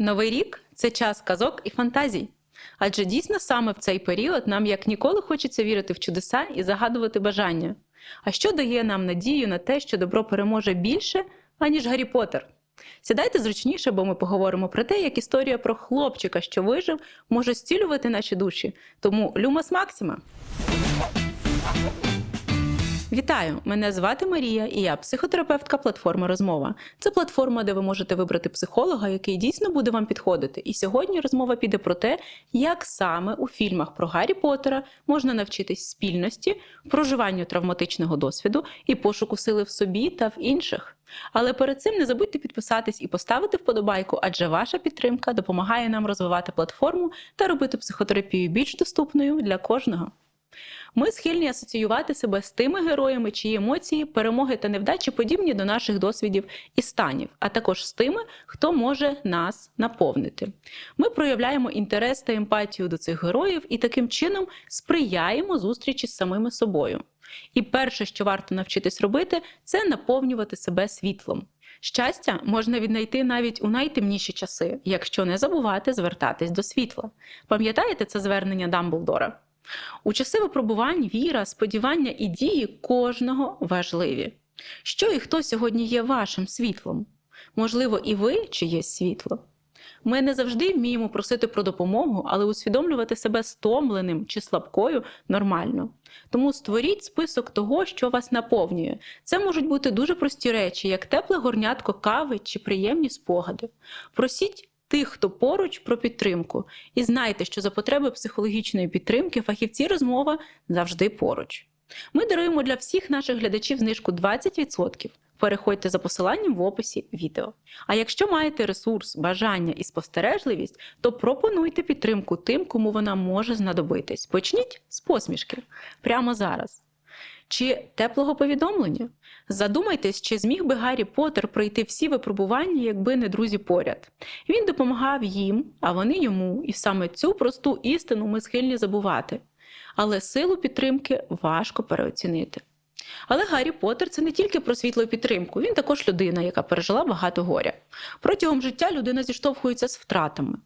Новий рік це час казок і фантазій. Адже дійсно саме в цей період нам як ніколи хочеться вірити в чудеса і загадувати бажання. А що дає нам надію на те, що добро переможе більше, аніж Гаррі Поттер? Сідайте зручніше, бо ми поговоримо про те, як історія про хлопчика, що вижив, може зцілювати наші душі. Тому Люмас Максима. Вітаю! Мене звати Марія, і я психотерапевтка платформи Розмова. Це платформа, де ви можете вибрати психолога, який дійсно буде вам підходити. І сьогодні розмова піде про те, як саме у фільмах про Гаррі Поттера можна навчитись спільності, проживанню травматичного досвіду і пошуку сили в собі та в інших. Але перед цим не забудьте підписатись і поставити вподобайку, адже ваша підтримка допомагає нам розвивати платформу та робити психотерапію більш доступною для кожного. Ми схильні асоціювати себе з тими героями, чиї емоції, перемоги та невдачі подібні до наших досвідів і станів, а також з тими, хто може нас наповнити. Ми проявляємо інтерес та емпатію до цих героїв і таким чином сприяємо зустрічі з самими собою. І перше, що варто навчитись робити, це наповнювати себе світлом. Щастя можна віднайти навіть у найтемніші часи, якщо не забувати звертатись до світла. Пам'ятаєте це звернення Дамблдора? У часи випробувань віра, сподівання і дії кожного важливі. Що і хто сьогодні є вашим світлом? Можливо, і ви чиєсь світло? Ми не завжди вміємо просити про допомогу, але усвідомлювати себе стомленим чи слабкою нормально. Тому створіть список того, що вас наповнює. Це можуть бути дуже прості речі, як тепле горнятко кави чи приємні спогади. Просіть тих, хто поруч про підтримку, і знайте, що за потреби психологічної підтримки фахівці розмова завжди поруч. Ми даруємо для всіх наших глядачів знижку 20%. Переходьте за посиланням в описі відео. А якщо маєте ресурс, бажання і спостережливість, то пропонуйте підтримку тим, кому вона може знадобитись. Почніть з посмішки прямо зараз. Чи теплого повідомлення? Задумайтесь, чи зміг би Гаррі Поттер пройти всі випробування, якби не друзі поряд. Він допомагав їм, а вони йому, і саме цю просту істину ми схильні забувати. Але силу підтримки важко переоцінити. Але Гаррі Поттер – це не тільки про світлу підтримку, він також людина, яка пережила багато горя. Протягом життя людина зіштовхується з втратами.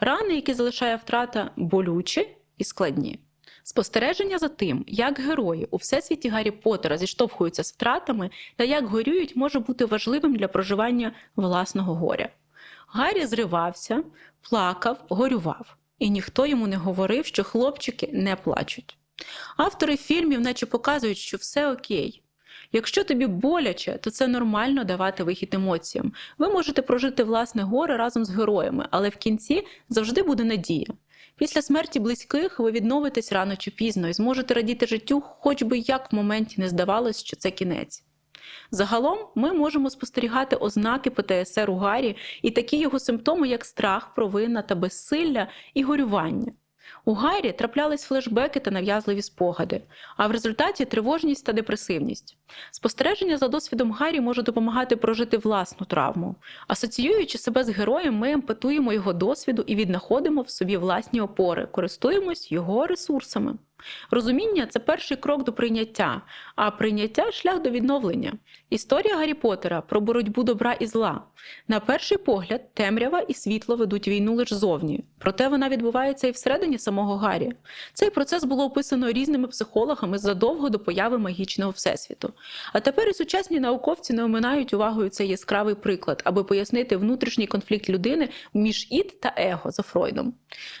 Рани, які залишає втрата, болючі і складні. Спостереження за тим, як герої у всесвіті Гаррі Поттера зіштовхуються з втратами та як горюють, може бути важливим для проживання власного горя. Гаррі зривався, плакав, горював, і ніхто йому не говорив, що хлопчики не плачуть. Автори фільмів, наче показують, що все окей. Якщо тобі боляче, то це нормально давати вихід емоціям. Ви можете прожити власне горе разом з героями, але в кінці завжди буде надія. Після смерті близьких ви відновитесь рано чи пізно і зможете радіти життю, хоч би як в моменті не здавалось, що це кінець. Загалом ми можемо спостерігати ознаки ПТСР у Гаррі і такі його симптоми, як страх, провина та безсилля і горювання. У Гайрі траплялись флешбеки та нав'язливі спогади, а в результаті тривожність та депресивність. Спостереження за досвідом Гайрі може допомагати прожити власну травму. Асоціюючи себе з героєм, ми емпатуємо його досвіду і віднаходимо в собі власні опори, користуємось його ресурсами. Розуміння це перший крок до прийняття, а прийняття шлях до відновлення. Історія Гаррі Поттера про боротьбу добра і зла. На перший погляд, темрява і світло ведуть війну лише зовні, проте вона відбувається і всередині самого Гаррі. Цей процес було описано різними психологами задовго до появи магічного всесвіту. А тепер і сучасні науковці не оминають увагою цей яскравий приклад, аби пояснити внутрішній конфлікт людини між ід та его за Фройдом.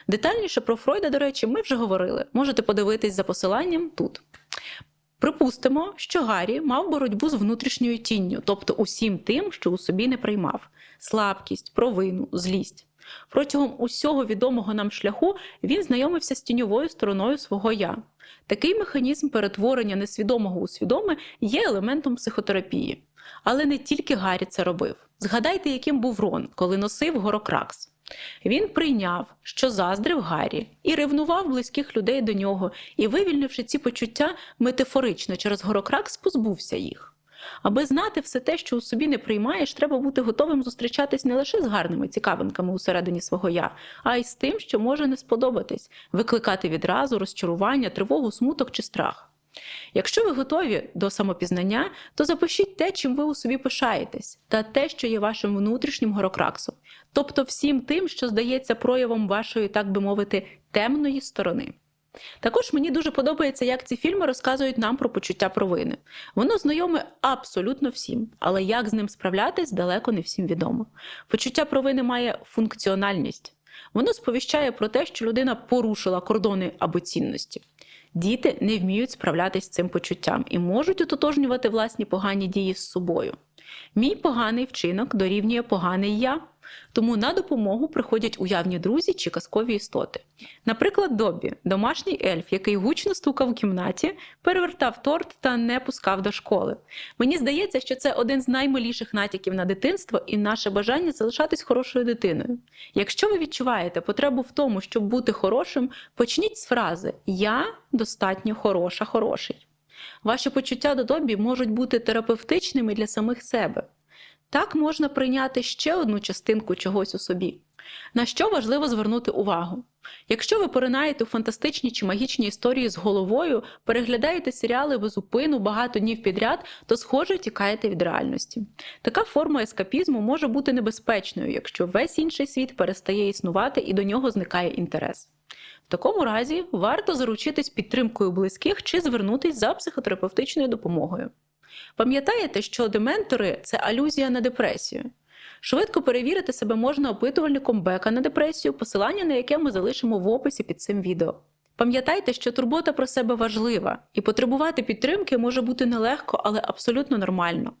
Детальніше про Фройда, до речі, ми вже говорили. Можете подивитись за посиланням тут. Припустимо, що Гаррі мав боротьбу з внутрішньою тінню, тобто усім тим, що у собі не приймав: слабкість, провину, злість. Протягом усього відомого нам шляху він знайомився з тіньовою стороною свого я. Такий механізм перетворення несвідомого у свідоме є елементом психотерапії. Але не тільки Гаррі це робив. Згадайте, яким був Рон, коли носив горокракс. Він прийняв, що заздрив Гаррі, і ревнував близьких людей до нього, і, вивільнивши ці почуття, метафорично через горокракс позбувся їх. Аби знати все те, що у собі не приймаєш, треба бути готовим зустрічатись не лише з гарними цікавинками усередині свого я, а й з тим, що може не сподобатись, викликати відразу розчарування, тривогу, смуток чи страх. Якщо ви готові до самопізнання, то запишіть те, чим ви у собі пишаєтесь, та те, що є вашим внутрішнім горокраксом, тобто всім тим, що здається проявом вашої, так би мовити, темної сторони. Також мені дуже подобається, як ці фільми розказують нам про почуття провини. Воно знайоме абсолютно всім, але як з ним справлятись, далеко не всім відомо. Почуття провини має функціональність. Воно сповіщає про те, що людина порушила кордони або цінності. Діти не вміють справлятись з цим почуттям і можуть ототожнювати власні погані дії з собою. Мій поганий вчинок дорівнює поганий я. Тому на допомогу приходять уявні друзі чи казкові істоти. Наприклад, Добі, домашній ельф, який гучно стукав у кімнаті, перевертав торт та не пускав до школи. Мені здається, що це один з наймиліших натяків на дитинство і наше бажання залишатись хорошою дитиною. Якщо ви відчуваєте потребу в тому, щоб бути хорошим, почніть з фрази Я достатньо хороша, хороший. Ваші почуття до Добі можуть бути терапевтичними для самих себе. Так можна прийняти ще одну частинку чогось у собі. На що важливо звернути увагу? Якщо ви поринаєте у фантастичні чи магічні історії з головою, переглядаєте серіали безупину багато днів підряд, то схоже тікаєте від реальності. Така форма ескапізму може бути небезпечною, якщо весь інший світ перестає існувати і до нього зникає інтерес. В такому разі варто заручитись підтримкою близьких чи звернутись за психотерапевтичною допомогою. Пам'ятаєте, що дементори це алюзія на депресію. Швидко перевірити себе можна опитувальником Бека на депресію, посилання на яке ми залишимо в описі під цим відео. Пам'ятайте, що турбота про себе важлива, і потребувати підтримки може бути нелегко, але абсолютно нормально.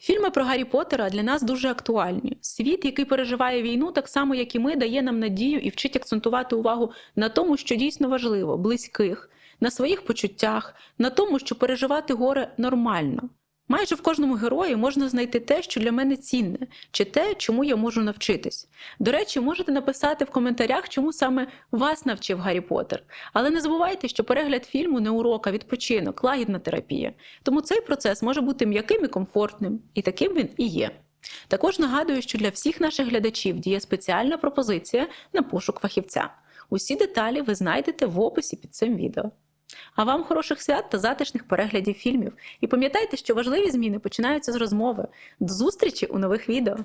Фільми про Гаррі Поттера для нас дуже актуальні. Світ, який переживає війну, так само як і ми, дає нам надію і вчить акцентувати увагу на тому, що дійсно важливо, близьких, на своїх почуттях, на тому, що переживати горе нормально. Майже в кожному герої можна знайти те, що для мене цінне, чи те, чому я можу навчитись. До речі, можете написати в коментарях, чому саме вас навчив Гаррі Поттер. Але не забувайте, що перегляд фільму не урок, а відпочинок, лагідна терапія. Тому цей процес може бути м'яким і комфортним, і таким він і є. Також нагадую, що для всіх наших глядачів діє спеціальна пропозиція на пошук фахівця. Усі деталі ви знайдете в описі під цим відео. А вам хороших свят та затишних переглядів фільмів. І пам'ятайте, що важливі зміни починаються з розмови. До зустрічі у нових відео!